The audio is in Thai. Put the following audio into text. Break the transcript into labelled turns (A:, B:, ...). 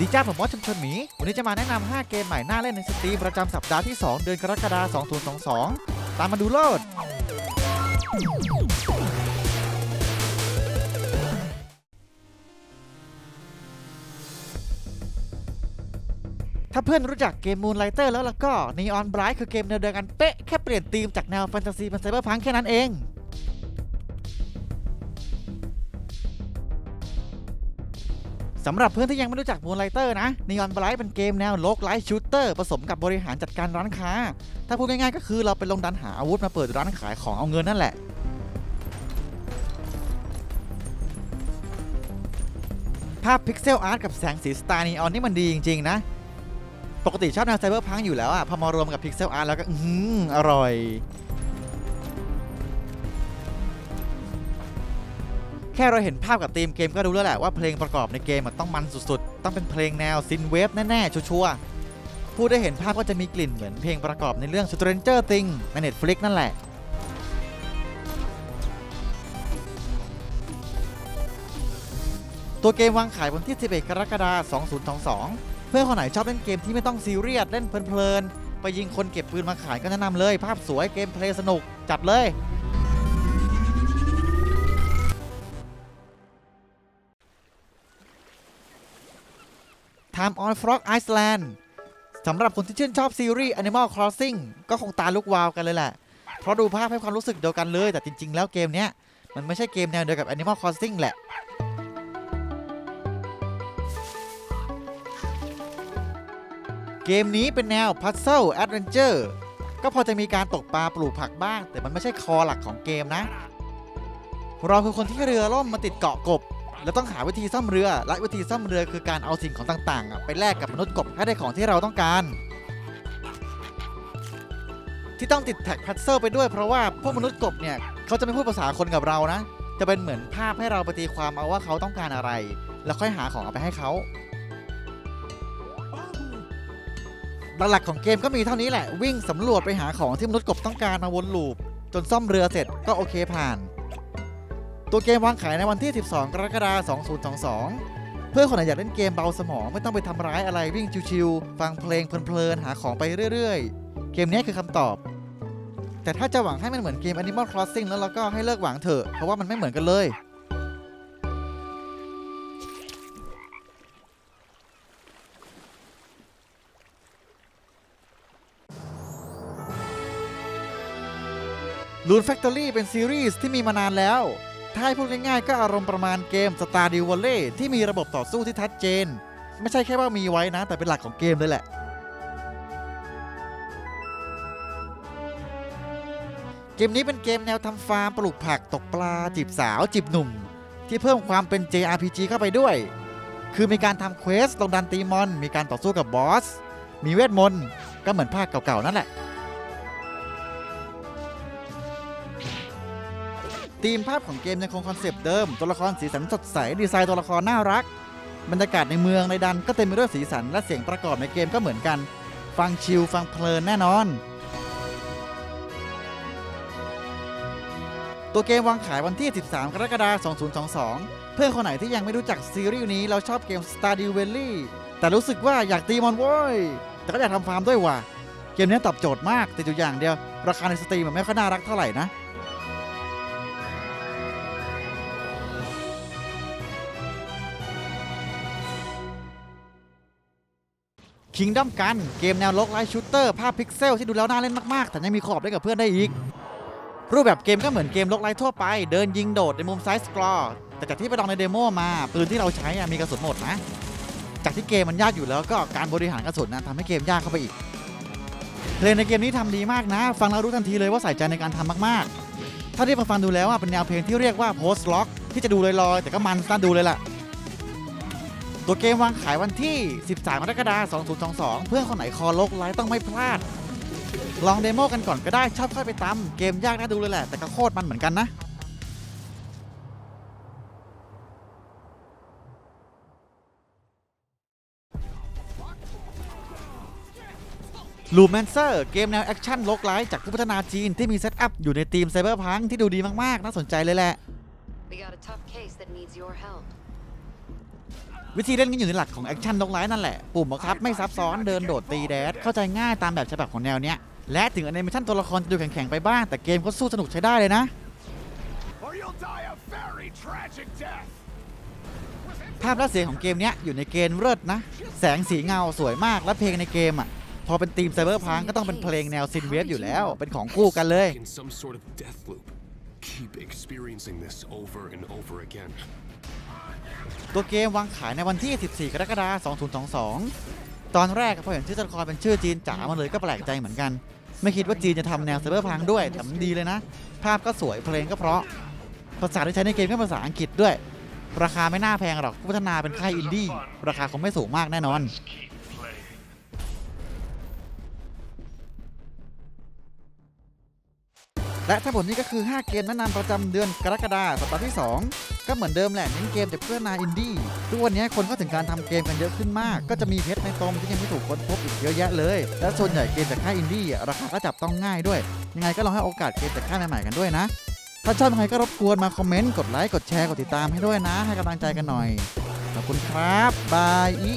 A: ดีจ้าผมมอสชุมชนหมี วันนี้จะมาแนะนำ5เกมใหม่น่าเล่นในสตรีมประจำสัปดาห์ที่ 2 เดือนกรกฎาคม 2022 ตามมาดูโลด ถ้าเพื่อนรู้จักเกม Moonlighter แล้วล่ะก็ Neon Bright คือเกมแนวเดียวกันเป๊ะ แค่เปลี่ยนธีมจากแนวแฟนตาซีเป็นไซเบอร์พังแค่นั้นเอง สำหรับเพื่อนที่ยังไม่รู้จัก Moonlighter นะ Neon Bright เป็นเกมแนวโลกไลท์ชูเตอร์ผสมกับบริหารจัดการร้านค้า ถ้าพูดง่ายๆก็คือเราไปลงดันหาอาวุธมาเปิดร้านขายของเอาเงินนั่นแหละภาพพิกเซลอาร์ตกับแสงสีสไตล์นีออนนี่มันดีจริง ๆ นะ ปกติชอบแนวไซเบอร์พังอยู่แล้วอะพอมารวมกับพิกเซลอาร์ตแล้วก็อื้อหืออร่อย แค่เราเห็นภาพกับธีมเกมก็รู้แล้วแหละว่าเพลงประกอบในเกมมันต้องมันสุดๆ ต้องเป็นเพลงแนวซินเวฟแน่ๆ ชัวร์ๆ ผู้ได้เห็นภาพก็จะมีกลิ่นเหมือนเพลงประกอบในเรื่อง Stranger Things ใน Netflix นั่นแหละตัวเกมวางขายวันที่ 11 กรกฎาคม 2022 เพื่อนคนไหนชอบเล่นเกมที่ไม่ต้องซีเรียส เล่นเพลินๆ ไปยิงคนเก็บปืนมาขายก็แนะนำเลย ภาพสวยเกมเพลย์สนุก จัดเลย Time on Frog Iceland สำหรับคนที่ชื่นชอบซีรีส์ Animal Crossing ก็คงตาลุกวาวกันเลยแหละ เพราะดูภาพให้ความรู้สึกเดียวกันเลย แต่จริง ๆ แล้วเกมเนี้ย มันไม่ใช่เกมแนวเดียวกับ Animal Crossing แหละเกมนี้เป็นแนว Puzzle Adventure ก็พอจะมีการตกปลาปลูกผักบ้าง แต่มันไม่ใช่คอหลักของเกมนะ เราคือคนที่เรือล่มมาติดเกาะกบ แล้วต้องหาวิธีซ่อมเรือ และวิธีซ่อมเรือคือการเอาสิ่งของต่างๆ ไปแลกกับมนุษย์กบให้ได้ของที่เราต้องการ ที่ต้องติดแท็กพัซเซิลไปด้วยเพราะว่าพวกมนุษย์กบเนี่ยเขาจะไม่พูดภาษาคนกับเรานะ จะเป็นเหมือนภาพให้เราไปตีความเอาว่าเขาต้องการอะไร แล้วค่อยหาของเอาไปให้เขาหลักของเกมก็มีเท่านี้แหละวิ่งสำรวจไปหาของที่มนุษย์กบต้องการมาวนลูป จนซ่อมเรือเสร็จก็โอเคผ่าน ตัวเกมวางขายในวันที่ 12 กรกฎาคม 2022 เพื่อคนไหนอยากเล่นเกมเบาสมองไม่ต้องไปทำร้ายอะไรวิ่งชิวๆฟังเพลงเพลินๆหาของไปเรื่อยๆ เกมนี้คือคำตอบ แต่ถ้าจะหวังให้มันเหมือนเกม Animal Crossing แล้วเราก็ให้เลิกหวังเถอะ เพราะว่ามันไม่เหมือนกันเลย Loon Factory เป็นซีรีส์ที่มีมานานแล้ว ถ้าให้พูดง่ายๆ ก็อารมณ์ประมาณเกม Stardew Valley ที่มีระบบต่อสู้ที่ชัดเจน ไม่ใช่แค่ว่ามีไว้นะ แต่เป็นหลักของเกมเลยแหละ เกมนี้เป็นเกมแนวทำฟาร์มปลูกผักตกปลา จีบสาว จีบหนุ่ม ที่เพิ่มความเป็น JRPG เข้าไปด้วย คือมีการทำเควสลงดันตีมอน มีการต่อสู้กับบอส มีเวทมนต์ ก็เหมือนภาคเก่าๆนั่นแหละ ธีมภาพของเกมยังคงคอนเซปต์เดิม ตัวละครสีสันสดใส ดีไซน์ตัวละครน่ารัก บรรยากาศในเมืองในดันก็เต็มไปด้วยสีสันและเสียงประกอบในเกมก็เหมือนกัน ฟังชิลฟังเพลินแน่นอน ตัวเกมวางขายวันที่ 13 กรกฎาคม 2022 เพื่อนคนไหนที่ยังไม่รู้จักซีรีส์นี้เราชอบเกม Stardew Valley แต่รู้สึกว่าอยากตีมอนโว้ย แต่ก็อยากทำฟาร์มด้วยว่ะ เกมนี้ตอบโจทย์มากแต่อยู่อย่างเดียว ราคาในสตรีมมันไม่ค่อยน่ารักเท่าไหร่นะ Kingdom กันเกมแนวโลกไลท์ชูเตอร์ภาพพิกเซลที่ดูแล้วน่าเล่นมากๆ แต่ยังมีขอบได้กับเพื่อนได้อีก รูปแบบเกมก็เหมือนเกมโลกไลท์ทั่วไป เดินยิงโดดในมุมไซ้ายสกรอแต่จากที่ไปลองในเดโมมาปืนที่เราใช้มีกระสุนหมดนะ จากที่เกมมันยากอยู่แล้วก็การบริหารกระสุนนะทำให้เกมยากเข้าไปอีกเพลงในเกมนี้ทำดีมากนะ ฟังแล้วรู้ทันทีเลยว่าใส่ใจในการทำมากๆ ถ้าที่ฟังดูแล้วเป็นแนวเพลงที่เรียกว่า post rock ที่จะดูลอยๆแต่ก็มันน่าดูเลยล่ะ ตัวเกมวางขายวันที่ 13กรกฎาคม 2022 เพื่อนคนไหนคอโลกไลท์ต้องไม่พลาด ลองเดโมกันก่อนก็ได้ชอบค่อยไปตามเกมยากน่าดูเลยแหละ แต่ก็โคตรมันเหมือนกันนะลูแมนเซอร์เกมแนวแอคชั่นโลกไลท์จากผู้พัฒนาจีนที่มีเซตอัพอยู่ในทีมไซเบอร์พังที่ดูดีมาก ๆ น่าสนใจเลยแหละ วิธีเล่นก็อยู่ในหลักของแอคชั่นล็อกไลท์นั่นแหละ ปุ่มบังคับไม่ซับซ้อนเดินโดดตีแดดเข้าใจง่ายตามแบบฉบับของแนวเนี้ย และถึงแอนิเมชั่นตัวละครจะดูแข็งๆไปบ้าง แต่เกมก็สู้สนุกใช้ได้เลยนะ ภาพและเสียงของเกมเนี้ยอยู่ในเกณฑ์เลิศนะ แสงสีเงาสวยมากและเพลงในเกมอะพอเป็นธีมไซเบอร์พังก็ต้องเป็นเพลงแนวซินเวฟอยู่แล้ว เป็นของคู่กันเลย
B: In some sort of death loop. Keep experiencing this over and over again.
A: ตัวเกมวางขายในวันที่ 14 กรกฎาคม 2022 ตอนแรกพอเห็นชื่อตัวละครเป็นชื่อจีนจ๋ามาเลยก็แปลกใจเหมือนกัน ไม่คิดว่าจีนจะทำแนวไซเบอร์พังด้วยแต่มันดีเลยนะ ภาพก็สวยเพลงก็เพราะ ภาษาที่ใช้ในเกมก็ภาษาอังกฤษด้วย ราคาไม่น่าแพงหรอกผู้พัฒนาเป็นค่ายอินดี้ราคาคงไม่สูงมากแน่นอน และทั้งหมดนี้ก็คือ 5 เกมแนะนำประจำเดือนกรกฎาคมสัปดาห์ที่ 2 ก็เหมือนเดิมแหละเน้นเกมจากเพื่อนนาอินดี้ทุกวันนี้คนก็ถึงการทำเกมกันเยอะขึ้นมาก ก็จะมีเพชรในตมที่ยังไม่ถูกค้นพบอีกเยอะแยะเลย และส่วนใหญ่เกมจากค่ายอินดี้ราคาก็จับต้องง่ายด้วย ยังไงก็ลองให้โอกาสเกมจากค่ายใหม่ๆกันด้วยนะ ถ้าชอบยังไงก็รบกวนมาคอมเมนต์กดไลค์กดแชร์กดติดตามให้ด้วยนะ ให้กำลังใจกันหน่อยขอบคุณครับบายอี